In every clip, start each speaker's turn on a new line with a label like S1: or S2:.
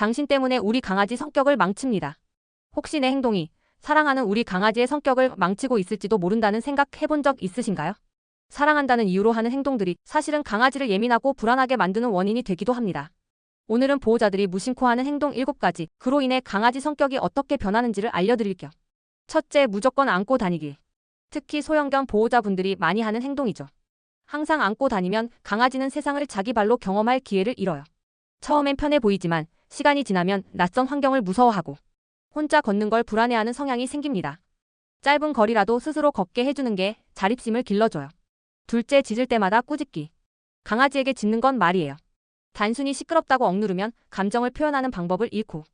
S1: 당신 때문에 우리 강아지 성격을 망칩니다. 혹시 내 행동이 사랑하는 우리 강아지의 성격을 망치고 있을지도 모른다는 생각 해본 적 있으신가요? 사랑한다는 이유로 하는 행동들이 사실은 강아지를 예민하고 불안하게 만드는 원인이 되기도 합니다. 오늘은 보호자들이 무심코 하는 행동 7가지, 그로 인해 강아지 성격이 어떻게 변하는지를 알려드릴게요. 첫째, 무조건 안고 다니기. 특히 소형견 보호자분들이 많이 하는 행동이죠. 항상 안고 다니면 강아지는 세상을 자기 발로 경험할 기회를 잃어요. 처음엔 편해 보이지만 시간이 지나면 낯선 환경을 무서워하고 혼자 걷는 걸 불안해하는 성향이 생깁니다. 짧은 거리라도 스스로 걷게 해주는 게 자립심을 길러줘요. 둘째, 짖을 때마다 꾸짖기. 강아지에게 짖는 건 말이에요. 단순히 시끄럽다고 억누르면 감정을 표현하는 방법을 잃고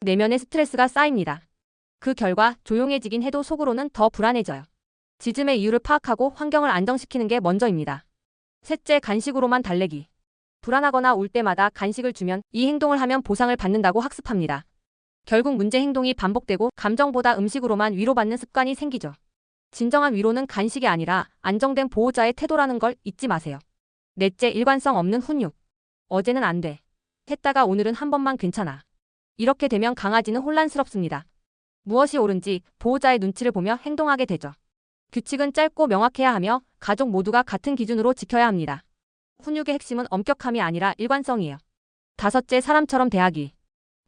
S1: 내면의 스트레스가 쌓입니다. 그 결과 조용해지긴 해도 속으로는 더 불안해져요. 짖음의 이유를 파악하고 환경을 안정시키는 게 먼저입니다. 셋째, 간식으로만 달래기. 불안하거나 울 때마다 간식을 주면 이 행동을 하면 보상을 받는다고 학습합니다. 결국 문제 행동이 반복되고 감정보다 음식으로만 위로받는 습관이 생기죠. 진정한 위로는 간식이 아니라 안정된 보호자의 태도라는 걸 잊지 마세요. 넷째, 일관성 없는 훈육. 어제는 안 돼. 했다가 오늘은 한 번만 괜찮아. 이렇게 되면 강아지는 혼란스럽습니다. 무엇이 옳은지 보호자의 눈치를 보며 행동하게 되죠. 규칙은 짧고 명확해야 하며 가족 모두가 같은 기준으로 지켜야 합니다. 훈육의 핵심은 엄격함이 아니라 일관성이에요. 다섯째, 사람처럼 대하기.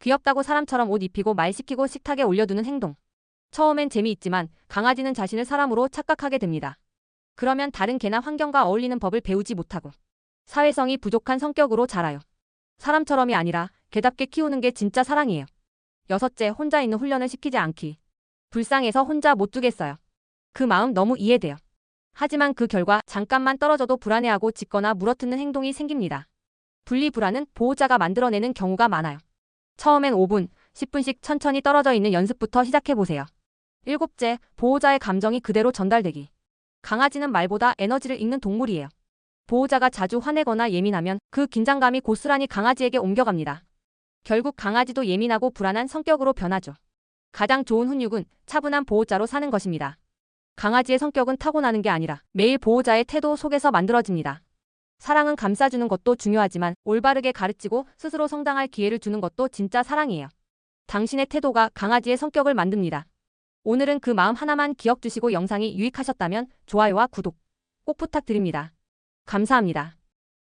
S1: 귀엽다고 사람처럼 옷 입히고 말 시키고 식탁에 올려두는 행동. 처음엔 재미있지만 강아지는 자신을 사람으로 착각하게 됩니다. 그러면 다른 개나 환경과 어울리는 법을 배우지 못하고 사회성이 부족한 성격으로 자라요. 사람처럼이 아니라 개답게 키우는 게 진짜 사랑이에요. 여섯째, 혼자 있는 훈련을 시키지 않기. 불쌍해서 혼자 못 두겠어요. 그 마음 너무 이해돼요. 하지만 그 결과 잠깐만 떨어져도 불안해하고 짖거나 물어뜯는 행동이 생깁니다. 분리 불안은 보호자가 만들어내는 경우가 많아요. 처음엔 5분, 10분씩 천천히 떨어져 있는 연습부터 시작해보세요. 일곱째, 보호자의 감정이 그대로 전달되기. 강아지는 말보다 에너지를 읽는 동물이에요. 보호자가 자주 화내거나 예민하면 그 긴장감이 고스란히 강아지에게 옮겨갑니다. 결국 강아지도 예민하고 불안한 성격으로 변하죠. 가장 좋은 훈육은 차분한 보호자로 사는 것입니다. 강아지의 성격은 타고나는 게 아니라 매일 보호자의 태도 속에서 만들어집니다. 사랑은 감싸주는 것도 중요하지만 올바르게 가르치고 스스로 성장할 기회를 주는 것도 진짜 사랑이에요. 당신의 태도가 강아지의 성격을 만듭니다. 오늘은 그 마음 하나만 기억 주시고 영상이 유익하셨다면 좋아요와 구독 꼭 부탁드립니다. 감사합니다.